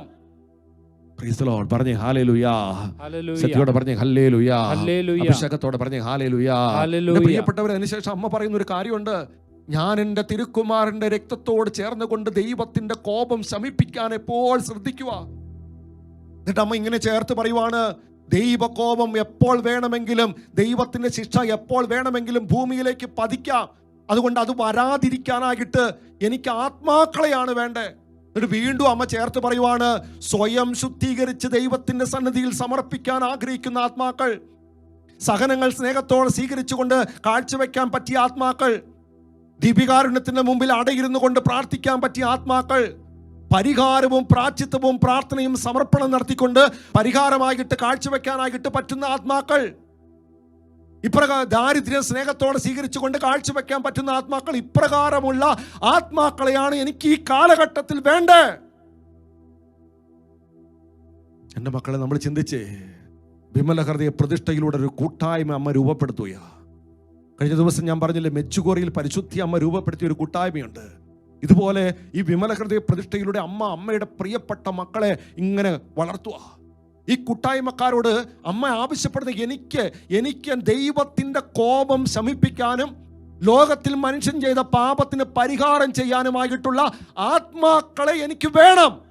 പറഞ്ഞേ. സത്യോടെ ഹല്ലേലൂയ. അഭിഷേകത്തോടെ പറഞ്ഞേ പ്രിയപ്പെട്ടവരെ അതിനുശേഷം അമ്മ പറയുന്ന ഒരു കാര്യമുണ്ട്. ഞാൻ എന്റെ തിരുക്കുമാരന്റെ രക്തത്തോട് ചേർന്നുകൊണ്ട് ദൈവത്തിന്റെ കോപം ശമിപ്പിക്കാൻ എപ്പോൾ ശ്രദ്ധിക്കുക? എന്നിട്ട് അമ്മ ഇങ്ങനെ ചേർത്ത് പറയുവാണ് ദൈവകോപം എപ്പോൾ വേണമെങ്കിലും ദൈവത്തിന്റെ ശിക്ഷ എപ്പോൾ വേണമെങ്കിലും ഭൂമിയിലേക്ക് പതിക്കാം. അതുകൊണ്ട് അത് വരാതിരിക്കാനായിട്ട് എനിക്ക് ആത്മാക്കളെയാണ് വേണ്ടേ. എന്നിട്ട് വീണ്ടും അമ്മ ചേർത്ത് പറയുവാണ് സ്വയം ശുദ്ധീകരിച്ച് ദൈവത്തിന്റെ സന്നദ്ധിയിൽ സമർപ്പിക്കാൻ ആഗ്രഹിക്കുന്ന ആത്മാക്കൾ സഹനങ്ങൾ സ്നേഹത്തോടെ സ്വീകരിച്ചുകൊണ്ട് കാഴ്ചവെക്കാൻ പറ്റിയ ആത്മാക്കൾ ദീപികാരുണ്യത്തിന്റെ മുമ്പിൽ അടയിരുന്നു കൊണ്ട് പ്രാർത്ഥിക്കാൻ പറ്റിയ ആത്മാക്കൾ പരിഹാരവും പ്രാച്ചിത്വവും പ്രാർത്ഥനയും സമർപ്പണം നടത്തിക്കൊണ്ട് പരിഹാരമായിട്ട് കാഴ്ചവെക്കാനായിട്ട് പറ്റുന്ന ആത്മാക്കൾ. ഇപ്രകാരം ദാരിദ്ര്യം സ്നേഹത്തോടെ സ്വീകരിച്ചുകൊണ്ട് കാഴ്ചവെക്കാൻ പറ്റുന്ന ആത്മാക്കൾ ഇപ്രകാരമുള്ള ആത്മാക്കളെയാണ് എനിക്ക് ഈ കാലഘട്ടത്തിൽ വേണ്ടേ? എന്റെ മക്കളെ നമ്മൾ ചിന്തിച്ചേ വിമല ഹൃദയ പ്രതിഷ്ഠയിലൂടെ ഒരു കൂട്ടായ്മ അമ്മ രൂപപ്പെടുത്തുക കഴിഞ്ഞ ദിവസം ഞാൻ പറഞ്ഞില്ലേ മെച്ചുകോറിയിൽ പരിശുദ്ധി അമ്മ രൂപപ്പെടുത്തിയ ഒരു കൂട്ടായ്മയുണ്ട്. ഇതുപോലെ ഈ വിമലഹൃദയ പ്രതിഷ്ഠയിലൂടെ അമ്മ അമ്മയുടെ പ്രിയപ്പെട്ട മക്കളെ ഇങ്ങനെ വളർത്തുക. ഈ കൂട്ടായ്മക്കാരോട് അമ്മ ആവശ്യപ്പെടുന്ന എനിക്ക് എനിക്ക് ദൈവത്തിന്റെ കോപം ശമിപ്പിക്കാനും ലോകത്തിൽ മനുഷ്യൻ ചെയ്ത പാപത്തിന് പരിഹാരം ചെയ്യാനുമായിട്ടുള്ള ആത്മാക്കളെ എനിക്ക് വേണം.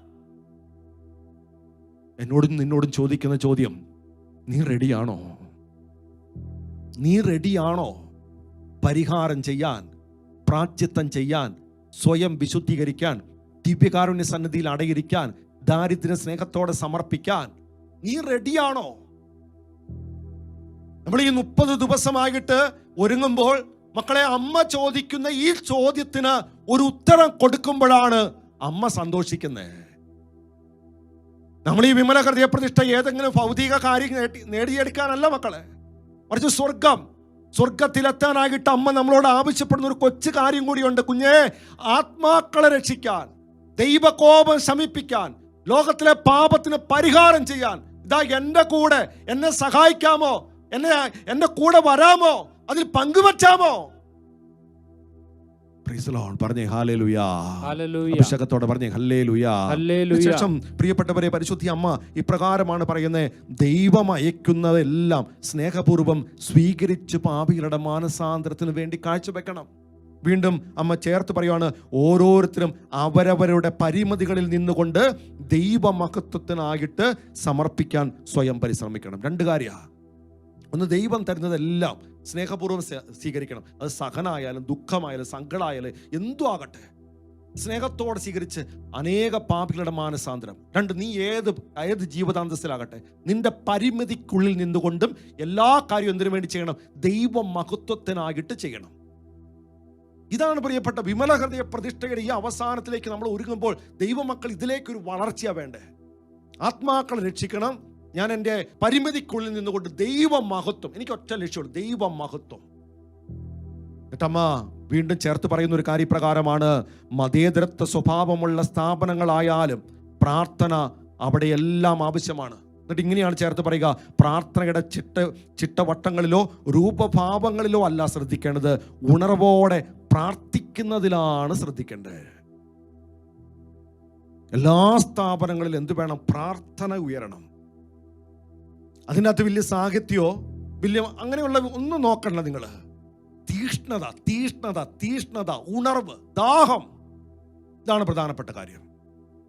എന്നോടും നിന്നോടും ചോദിക്കുന്ന ചോദ്യം നീ റെഡിയാണോ നീ റെഡിയാണോ പരിഹാരം ചെയ്യാൻ പ്രാച്യത്വം ചെയ്യാൻ സ്വയം വിശുദ്ധീകരിക്കാൻ ദിവ്യകാരുണ്യ സന്നിധിയിൽ അടയിരിക്കാൻ ദാരിദ്ര്യ സ്നേഹത്തോടെ സമർപ്പിക്കാൻ നീ റെഡിയാണോ? നമ്മൾ ഈ മുപ്പത് ദിവസമായിട്ട് ഒരുങ്ങുമ്പോൾ മക്കളെ അമ്മ ചോദിക്കുന്ന ഈ ചോദ്യത്തിന് ഒരു ഉത്തരം കൊടുക്കുമ്പോഴാണ് അമ്മ സന്തോഷിക്കുന്നത് നമ്മൾ ഈ വിമല ഹൃദയ പ്രതിഷ്ഠ ഏതെങ്കിലും ഭൗതിക കാര്യം നേടിയെടുക്കാനല്ല മക്കളെ. മറിച്ച് സ്വർഗം സ്വർഗത്തിലെത്താനായിട്ട് അമ്മ നമ്മളോട് ആവശ്യപ്പെടുന്ന ഒരു കൊച്ചു കാര്യം കൂടിയുണ്ട് കുഞ്ഞേ. ആത്മാക്കളെ രക്ഷിക്കാൻ ദൈവകോപം ശമിപ്പിക്കാൻ ലോകത്തിലെ പാപത്തിന് പരിഹാരം ചെയ്യാൻ. ഇതാ എന്റെ കൂടെ എന്നെ സഹായിക്കാമോ? എന്നെ എന്റെ കൂടെ വരാമോ? അതിൽ പങ്കുവച്ചാമോ. പറഞ്ഞേ. അഭിഷേകത്തോടെ പറഞ്ഞേ. ശേഷം പ്രിയപ്പെട്ടവരെ പരിശുദ്ധി അമ്മ ഇപ്രകാരമാണ് പറയുന്നത് ദൈവം അയക്കുന്നതെല്ലാം സ്നേഹപൂർവം സ്വീകരിച്ച് പാപികളുടെ മാനസാന്തരത്തിന് വേണ്ടി കാഴ്ചവെക്കണം. വീണ്ടും അമ്മ ചേർത്ത് പറയുവാണ് ഓരോരുത്തരും അവരവരുടെ പരിമിതികളിൽ നിന്നുകൊണ്ട് ദൈവമഹത്വത്തിനായിട്ട് സമർപ്പിക്കാൻ സ്വയം പരിശ്രമിക്കണം. രണ്ട് കാര്യമാണ് ഒന്ന് ദൈവം തരുന്നതെല്ലാം സ്നേഹപൂർവം സ്വീകരിക്കണം. അത് സഹനായാലും ദുഃഖമായാലും സങ്കടമായാലും എന്തും ആകട്ടെ. സ്നേഹത്തോടെ സ്വീകരിച്ച് അനേക പാപികളുടെ മാനസാന്തരം. രണ്ട് നീ ഏത് ഏത് ജീവിതാന്തസ്സിലാകട്ടെ നിന്റെ പരിമിതിക്കുള്ളിൽ നിന്നുകൊണ്ടും എല്ലാ കാര്യവും എന്തിനു വേണ്ടി ചെയ്യണം? ദൈവ മഹത്വത്തിനായിട്ട് ചെയ്യണം. ഇതാണ് പ്രിയപ്പെട്ട വിമല ഹൃദയ പ്രതിഷ്ഠയുടെ ഈ അവസാനത്തിലേക്ക് നമ്മൾ ഒരുങ്ങുമ്പോൾ ദൈവമക്കൾ ഇതിലേക്കൊരു വളർച്ചയാണ് വേണ്ടേ. ആത്മാക്കളെ രക്ഷിക്കണം ഞാൻ എന്റെ പരിമിതിക്കുള്ളിൽ നിന്നുകൊണ്ട് ദൈവ മഹത്വം. എനിക്ക് ഒറ്റ ലക്ഷ്യമുള്ളൂ ദൈവ മഹത്വം. എന്നിട്ടമ്മ വീണ്ടും ചേർത്ത് പറയുന്ന ഒരു കാര്യപ്രകാരമാണ് മതേതരത്വ സ്വഭാവമുള്ള സ്ഥാപനങ്ങളായാലും പ്രാർത്ഥന അവിടെയെല്ലാം ആവശ്യമാണ്. എന്നിട്ട് ഇങ്ങനെയാണ് ചേർത്ത് പറയുക പ്രാർത്ഥനയുടെ ചിട്ട ചിട്ടവട്ടങ്ങളിലോ രൂപഭാവങ്ങളിലോ അല്ല ശ്രദ്ധിക്കേണ്ടത്. ഉണർവോടെ പ്രാർത്ഥിക്കുന്നതിലാണ് ശ്രദ്ധിക്കേണ്ടത്. എല്ലാ സ്ഥാപനങ്ങളിലും എന്ത് വേണം? പ്രാർത്ഥന ഉയരണം. അതിനകത്ത് വലിയ സാഹിത്യമോ വലിയ അങ്ങനെയുള്ള ഒന്നും നോക്കണ്ട നിങ്ങൾ തീഷ്ണത തീഷ്ണത തീഷ്ണത ഉണർവ് ദാഹം. ഇതാണ് പ്രധാനപ്പെട്ട കാര്യം.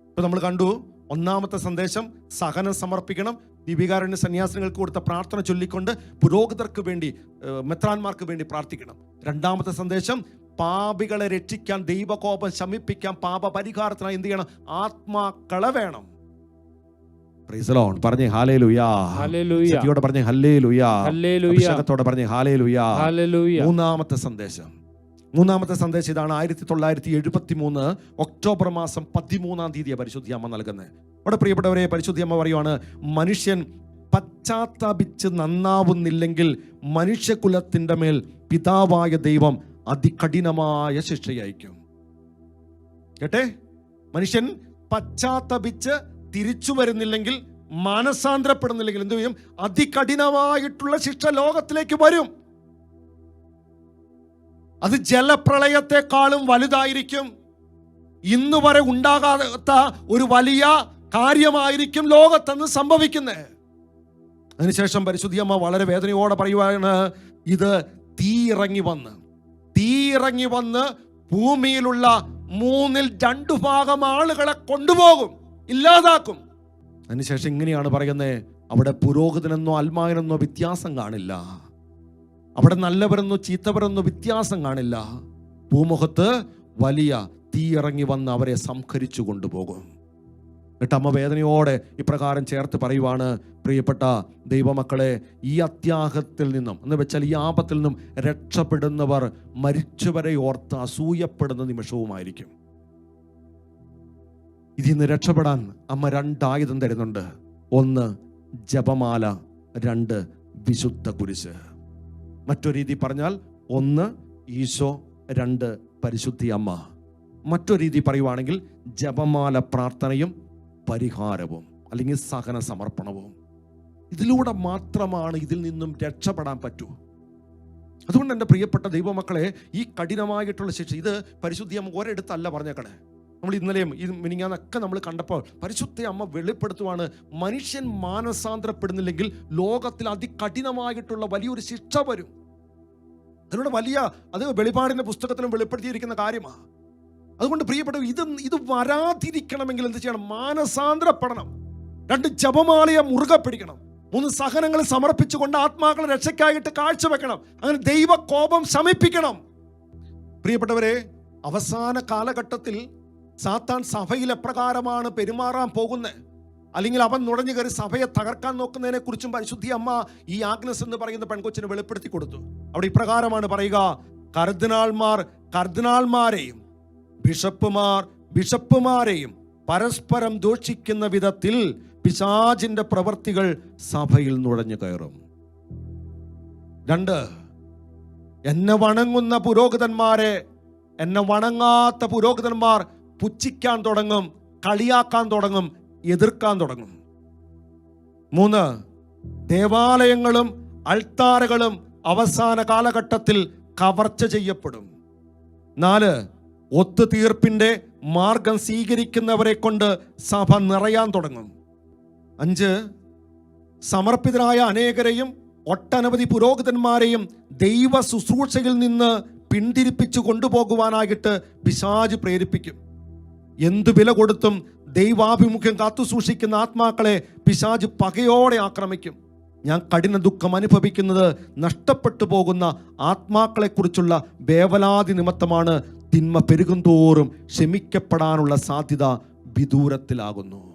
ഇപ്പൊ നമ്മൾ കണ്ടു ഒന്നാമത്തെ സന്ദേശം സഹനം സമർപ്പിക്കണം. ദീപികാരണ്യ സന്യാസിനികൾക്ക് കൊടുത്ത പ്രാർത്ഥന ചൊല്ലിക്കൊണ്ട് പുരോഹിതർക്ക് വേണ്ടി മെത്രാന്മാർക്ക് വേണ്ടി പ്രാർത്ഥിക്കണം. രണ്ടാമത്തെ സന്ദേശം പാപികളെ രക്ഷിക്കാൻ ദൈവകോപം ശമിപ്പിക്കാൻ പാപ പരിഹാരത്തിനായി എന്ത് ചെയ്യണം? ആത്മാക്കളെ വേണം. പറഞ്ഞേ ഹാലേ ലുയാ ശക്തിയോടെ പറഞ്ഞേ ഹല്ലേ ലുയാ അഭിഷേകത്തോടെ പറഞ്ഞേ ഹാലേ ലുയാ മൂന്നാമത്തെ സന്ദേശം. മൂന്നാമത്തെ സന്ദേശം ഇതാണ് ആയിരത്തി തൊള്ളായിരത്തി എഴുപത്തി മൂന്ന് ഒക്ടോബർ മാസം പതിമൂന്നാം തീയതി പരിശുദ്ധി അമ്മ നൽകുന്നത് അവിടെ പ്രിയപ്പെട്ടവരെ പരിശുദ്ധി അമ്മ പറയുവാണ് മനുഷ്യൻ പശ്ചാത്താപിച്ച് നന്നാവുന്നില്ലെങ്കിൽ മനുഷ്യകുലത്തിന്റെ മേൽ പിതാവായ ദൈവം അതികഠിനമായ ശിക്ഷയയക്കും കേട്ടെ? മനുഷ്യൻ പശ്ചാത്തപിച്ച് തിരിച്ചു വരുന്നില്ലെങ്കിൽ മാനസാന്തരപ്പെടുന്നില്ലെങ്കിൽ എന്തു ചെയ്യും? അതികഠിനമായിട്ടുള്ള ശിക്ഷ ലോകത്തിലേക്ക് വരും. അത് ജലപ്രളയത്തെക്കാളും വലുതായിരിക്കും. ഇന്ന് വരെ ഉണ്ടാകാത്ത ഒരു വലിയ കാര്യമായിരിക്കും ലോകത്തെന്ന് സംഭവിക്കുന്നത്. അതിനുശേഷം പരിശുദ്ധിയമ്മ വളരെ വേദനയോടെ പറയുവാണ് ഇത് തീ ഇറങ്ങി വന്ന് തീ ഇറങ്ങി വന്ന് ഭൂമിയിലുള്ള മൂന്നിൽ രണ്ടു ഭാഗം ആളുകളെ കൊണ്ടുപോകും. ഇല്ലാതാക്കും. അതിനുശേഷം ഇങ്ങനെയാണ് പറയുന്നത് അവിടെ പുരോഹിതനെന്നോ അൽമായനെന്നോ വ്യത്യാസം കാണില്ല. അവിടെ നല്ലവരെന്നോ ചീത്തവരെന്നോ വ്യത്യാസം കാണില്ല. ഭൂമുഖത്ത് വലിയ തീ ഇറങ്ങി വന്ന് അവരെ സംഹരിച്ചു കൊണ്ടുപോകും. എന്നിട്ട് അമ്മ വേദനയോടെ ഇപ്രകാരം ചേർത്ത് പറയുവാണ് പ്രിയപ്പെട്ട ദൈവമക്കളെ ഈ അത്യാഹത്തിൽ നിന്നും എന്ന് വെച്ചാൽ ഈ ആപത്തിൽ നിന്നും രക്ഷപ്പെടുന്നവർ മരിച്ചവരെ ഓർത്ത് അസൂയപ്പെടുന്ന നിമിഷവുമായിരിക്കും. ഇതിൽ നിന്ന് രക്ഷപ്പെടാൻ അമ്മ രണ്ടായുധം തരുന്നുണ്ട്. ഒന്ന് ജപമാല രണ്ട് വിശുദ്ധ കുരിശ്. മറ്റൊരു രീതി പറഞ്ഞാൽ ഒന്ന് ഈശോ രണ്ട് പരിശുദ്ധി അമ്മ. മറ്റൊരു രീതി പറയുവാണെങ്കിൽ ജപമാല പ്രാർത്ഥനയും പരിഹാരവും അല്ലെങ്കിൽ സഹന സമർപ്പണവും. ഇതിലൂടെ മാത്രമാണ് ഇതിൽ നിന്നും രക്ഷപ്പെടാൻ പറ്റൂ. അതുകൊണ്ട് എന്റെ പ്രിയപ്പെട്ട ദൈവമക്കളെ ഈ കഠിനമായിട്ടുള്ള ശിക്ഷ ഇത് പരിശുദ്ധി അമ്മ ഒരിടത്തല്ല പറഞ്ഞേക്കണേ. നമ്മൾ ഇന്നലെയും ഈ മിനിങ്ങാന്നൊക്കെ നമ്മൾ കണ്ടപ്പോൾ പരിശുദ്ധ അമ്മ വെളിപ്പെടുത്തുവാണ് മനുഷ്യൻ മാനസാന്തരപ്പെടുന്നില്ലെങ്കിൽ ലോകത്തിൽ അതികഠിനമായിട്ടുള്ള വലിയൊരു ശിക്ഷ വരും. അതിനോട് വലിയ അത് വെളിപാടിന്റെ പുസ്തകത്തിലും വെളിപ്പെടുത്തിയിരിക്കുന്ന കാര്യമാണ് അതുകൊണ്ട് പ്രിയപ്പെട്ട ഇത് ഇത് വരാതിരിക്കണമെങ്കിൽ എന്ത് ചെയ്യണം? മാനസാന്തരപ്പെടണം. രണ്ട് ജപമാലയെ മുറുകെ പിടിക്കണം. മൂന്ന് സഹനങ്ങൾ സമർപ്പിച്ചുകൊണ്ട് ആത്മാക്കളെ രക്ഷയ്ക്കായിട്ട് കാഴ്ചവെക്കണം. അങ്ങനെ ദൈവ കോപം ശമിപ്പിക്കണം. പ്രിയപ്പെട്ടവരെ അവസാന കാലഘട്ടത്തിൽ സാത്താൻ സഭയിൽ എപ്രകാരമാണ് പെരുമാറാൻ പോകുന്നത് അല്ലെങ്കിൽ അവൻ നുഴഞ്ഞു കയറി സഭയെ തകർക്കാൻ നോക്കുന്നതിനെ കുറിച്ചും പരിശുദ്ധി അമ്മ ഈ ആഗ്നസ് എന്ന് പറയുന്ന പെൺകൊച്ചിന് വെളിപ്പെടുത്തി കൊടുത്തു. അവിടെ ഇപ്രകാരമാണ് പറയുക കർദിനാൾമാർ കർദിനാൾമാരെയും ബിഷപ്പുമാർ ബിഷപ്പുമാരെയും പരസ്പരം ദോഷിക്കുന്ന വിധത്തിൽ പിശാചിന്റെ പ്രവർത്തികൾ സഭയിൽ നുഴഞ്ഞു കയറും. രണ്ട് എന്നെ വണങ്ങുന്ന പുരോഹിതന്മാരെ എന്നെ വണങ്ങാത്ത പുരോഹിതന്മാർ പുച്ഛിക്കാൻ തുടങ്ങും കളിയാക്കാൻ തുടങ്ങും എതിർക്കാൻ തുടങ്ങും. മൂന്ന് ദേവാലയങ്ങളും അൾത്താരകളും അവസാന കാലഘട്ടത്തിൽ കവർച്ച ചെയ്യപ്പെടും. നാല് ഒത്തുതീർപ്പിന്റെ മാർഗം സ്വീകരിക്കുന്നവരെ കൊണ്ട് സഭ നിറയാൻ തുടങ്ങും. അഞ്ച് സമർപ്പിതരായ അനേകരെയും ഒട്ടനവധി പുരോഹിതന്മാരെയും ദൈവ ശുശ്രൂഷയിൽ നിന്ന് പിന്തിരിപ്പിച്ചു കൊണ്ടുപോകുവാനായിട്ട് പിശാജ് പ്രേരിപ്പിക്കും. എന്തു വില കൊടുത്തും ദൈവാഭിമുഖ്യം കാത്തു സൂക്ഷിക്കുന്ന ആത്മാക്കളെ പിശാജ് പകയോടെ ആക്രമിക്കും. ഞാൻ കഠിന ദുഃഖം അനുഭവിക്കുന്നത് നഷ്ടപ്പെട്ടു പോകുന്ന ആത്മാക്കളെക്കുറിച്ചുള്ള വേവലാതി നിമിത്തമാണ് തിന്മ പെരുകുന്തോറും ക്ഷമിക്കപ്പെടാനുള്ള സാധ്യത വിദൂരത്തിലാകുന്നു.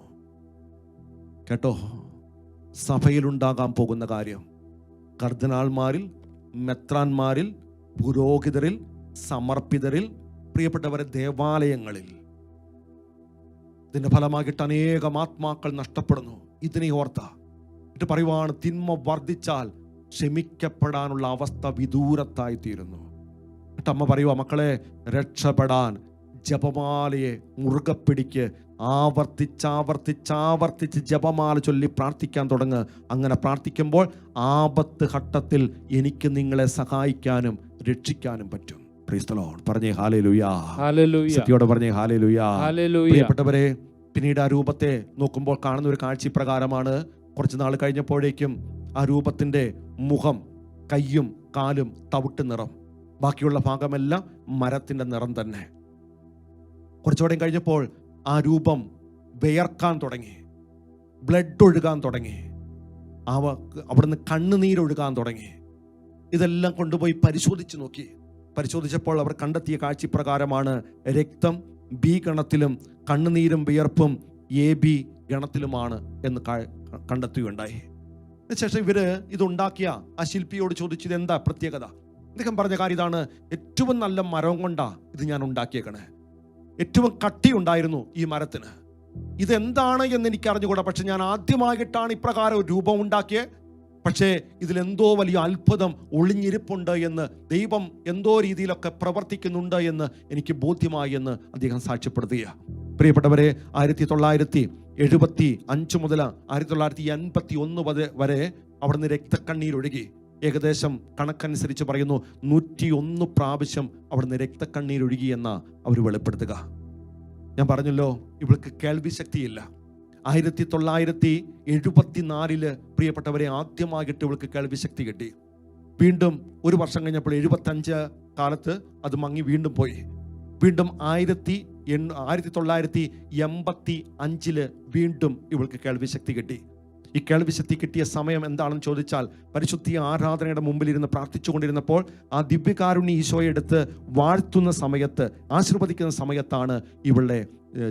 കേട്ടോ? സഭയിലുണ്ടാകാൻ പോകുന്ന കാര്യം. കർദിനാൾമാരിൽ മെത്രാന്മാരിൽ പുരോഹിതരിൽ സമർപ്പിതരിൽ പ്രിയപ്പെട്ടവരെ ദേവാലയങ്ങളിൽ ഇതിന്റെ ഫലമായിട്ട് അനേകം ആത്മാക്കൾ നഷ്ടപ്പെടുന്നു. ഇതിനെ ഓർത്ത. എന്നിട്ട് പറയുവാണ് തിന്മ വർദ്ധിച്ചാൽ ക്ഷമിക്കപ്പെടാനുള്ള അവസ്ഥ വിദൂരത്തായി തീരുന്നു എന്നിട്ട് അമ്മ പറയുക മക്കളെ രക്ഷപ്പെടാൻ ജപമാലയെ മുറുകെ പിടിക്ക് ആവർത്തിച്ചാവർത്തിച്ചാവർത്തിച്ച് ജപമാല ചൊല്ലി പ്രാർത്ഥിക്കാൻ തുടങ്ങ്. അങ്ങനെ പ്രാർത്ഥിക്കുമ്പോൾ ആപത്ത് ഘട്ടത്തിൽ എനിക്ക് നിങ്ങളെ സഹായിക്കാനും രക്ഷിക്കാനും പറ്റും. പറഞ്ഞേ ഹാലേ ലുയാ സത്യോടെ പറഞ്ഞേ ഹാലേ ലുയാ പ്രിയപ്പെട്ടവരെ പിന്നീട് ആ രൂപത്തെ നോക്കുമ്പോൾ കാണുന്ന ഒരു കാഴ്ച പ്രകാരമാണ് കുറച്ച് നാൾ കഴിഞ്ഞപ്പോഴേക്കും ആ രൂപത്തിന്റെ മുഖം കയ്യും കാലും തവിട്ട് നിറം. ബാക്കിയുള്ള ഭാഗമെല്ലാം മരത്തിന്റെ നിറം തന്നെ. കുറച്ചുകൂടെ കഴിഞ്ഞപ്പോൾ ആ രൂപം വിയർക്കാൻ തുടങ്ങി. ബ്ലഡ് ഒഴുകാൻ തുടങ്ങി. അവ അവിടുന്ന് കണ്ണുനീരൊഴുകാൻ തുടങ്ങി. ഇതെല്ലാം കൊണ്ടുപോയി പരിശോധിച്ച് നോക്കി. പരിശോധിച്ചപ്പോൾ അവർ കണ്ടെത്തിയ കാഴ്ചപ്രകാരമാണ് രക്തം ബി ഗണത്തിലും കണ്ണുനീരും വിയർപ്പും എ ബി ഗണത്തിലുമാണ് എന്ന് കണ്ടെത്തുകയുണ്ടായി. അതിനുശേഷം ഇവർ ഇതുണ്ടാക്കിയ ആ ശില്പിയോട് ചോദിച്ചത് എന്താ പ്രത്യേകത? അദ്ദേഹം പറഞ്ഞ കാര്യം ഇതാണ്. ഏറ്റവും നല്ല മരം കൊണ്ടാ ഇത് ഞാൻ ഉണ്ടാക്കിയേക്കണേ. ഏറ്റവും കട്ടി ഉണ്ടായിരുന്നു ഈ മരത്തിന്. ഇതെന്താണ് എന്ന് എനിക്ക് അറിഞ്ഞുകൂടാ പക്ഷെ ഞാൻ ആദ്യമായിട്ടാണ് ഇപ്രകാരം രൂപം ഉണ്ടാക്കിയത് പക്ഷേ ഇതിലെന്തോ വലിയ അത്ഭുതം ഒളിഞ്ഞിരിപ്പുണ്ട് എന്ന് ദൈവം എന്തോ രീതിയിലൊക്കെ പ്രവർത്തിക്കുന്നുണ്ട് എന്ന് എനിക്ക് ബോധ്യമായി എന്ന് അദ്ദേഹം സാക്ഷ്യപ്പെടുത്തുക പ്രിയപ്പെട്ടവരെ ആയിരത്തി തൊള്ളായിരത്തി എഴുപത്തി അഞ്ച് മുതൽ ആയിരത്തി തൊള്ളായിരത്തി എൺപത്തി ഒന്ന് വരെ അവിടുന്ന് രക്തക്കണ്ണീരൊഴുകി. ഏകദേശം കണക്കനുസരിച്ച് പറയുന്നു നൂറ്റി ഒന്ന് പ്രാവശ്യം അവിടുന്ന് രക്തക്കണ്ണീരൊഴുകി എന്ന അവർ വെളിപ്പെടുത്തുക. ഞാൻ പറഞ്ഞല്ലോ ഇവൾക്ക് കേൾവി ശക്തിയില്ല ആയിരത്തി തൊള്ളായിരത്തി എഴുപത്തിനാലിൽ പ്രിയപ്പെട്ടവരെ ആദ്യമായിട്ട് ഇവൾക്ക് കേൾവി ശക്തി കിട്ടി. വീണ്ടും ഒരു വർഷം കഴിഞ്ഞപ്പോൾ എഴുപത്തഞ്ച് കാലത്ത് അത് മങ്ങി വീണ്ടും പോയി. വീണ്ടും ആയിരത്തി എണ്ണ ആയിരത്തി തൊള്ളായിരത്തി എൺപത്തി അഞ്ചിൽ വീണ്ടും ഇവൾക്ക് കേൾവി ശക്തി കിട്ടി. ഈ കേൾവി ശക്തി കിട്ടിയ സമയം എന്താണെന്ന് ചോദിച്ചാൽ പരിശുദ്ധി ആരാധനയുടെ മുമ്പിൽ ഇരുന്ന് പ്രാർത്ഥിച്ചുകൊണ്ടിരുന്നപ്പോൾ ആ ദിവ്യകാരുണ്യ ഈശോയെ എടുത്ത് വാഴ്ത്തുന്ന സമയത്ത് ആശീർവദിക്കുന്ന സമയത്താണ് ഇവളുടെ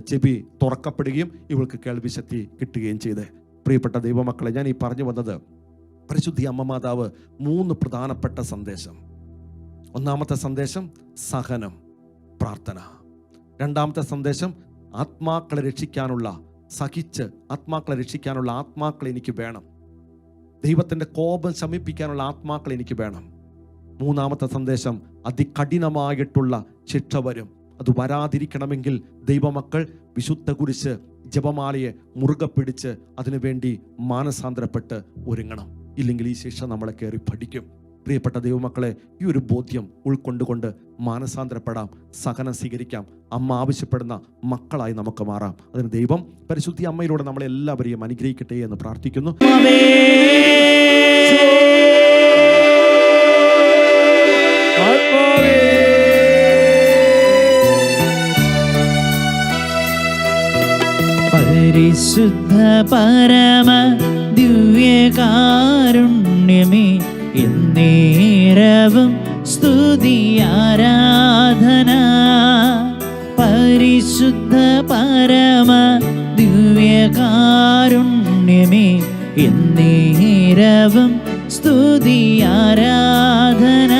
ചെവി തുറക്കപ്പെടുകയും ഇവൾക്ക് കേൾവി ശക്തി കിട്ടുകയും ചെയ്ത്. പ്രിയപ്പെട്ട ദൈവമക്കളെ ഞാൻ ഈ പറഞ്ഞു വന്നത് പരിശുദ്ധി അമ്മ മാതാവ് മൂന്ന് പ്രധാനപ്പെട്ട സന്ദേശം. ഒന്നാമത്തെ സന്ദേശം സഹനം പ്രാർത്ഥന. രണ്ടാമത്തെ സന്ദേശം ആത്മാക്കളെ രക്ഷിക്കാനുള്ള സഹിച്ച് ആത്മാക്കളെ രക്ഷിക്കാനുള്ള ആത്മാക്കൾ എനിക്ക് വേണം. ദൈവത്തിന്റെ കോപം ശമിപ്പിക്കാനുള്ള ആത്മാക്കൾ എനിക്ക് വേണം. മൂന്നാമത്തെ സന്ദേശം അതികഠിനമായിട്ടുള്ള ശിക്ഷ വരും. അത് വരാതിരിക്കണമെങ്കിൽ ദൈവമക്കൾ വിശുദ്ധ കുരിശ് ജപമാലയെ മുറുകെ പിടിച്ച് അതിനുവേണ്ടി മാനസാന്തരപ്പെട്ട് ഒരുങ്ങണം. ഇല്ലെങ്കിൽ ഈ ശിക്ഷ നമ്മളെ കയറി പഠിക്കും. പ്രിയപ്പെട്ട ദൈവമക്കളെ ഈ ഒരു ബോധ്യം ഉൾക്കൊണ്ടുകൊണ്ട് മാനസാന്തരപ്പെടാം സഹനം സ്വീകരിക്കാം അമ്മ ആവശ്യപ്പെടുന്ന മക്കളായി നമുക്ക് മാറാം. അതിന് ദൈവം പരിശുദ്ധി അമ്മയിലൂടെ നമ്മളെല്ലാവരെയും അനുഗ്രഹിക്കട്ടെ എന്ന് പ്രാർത്ഥിക്കുന്നു. പരിശുദ്ധ പരമ ദിവ്യകാരുണ്യമേ എന്നേരവും സ്തുതി ആരാധന പരിശുദ്ധ പരമ ദിവ്യകാരുണ്യമേ എന്നേരവും സ്തുതി ആരാധന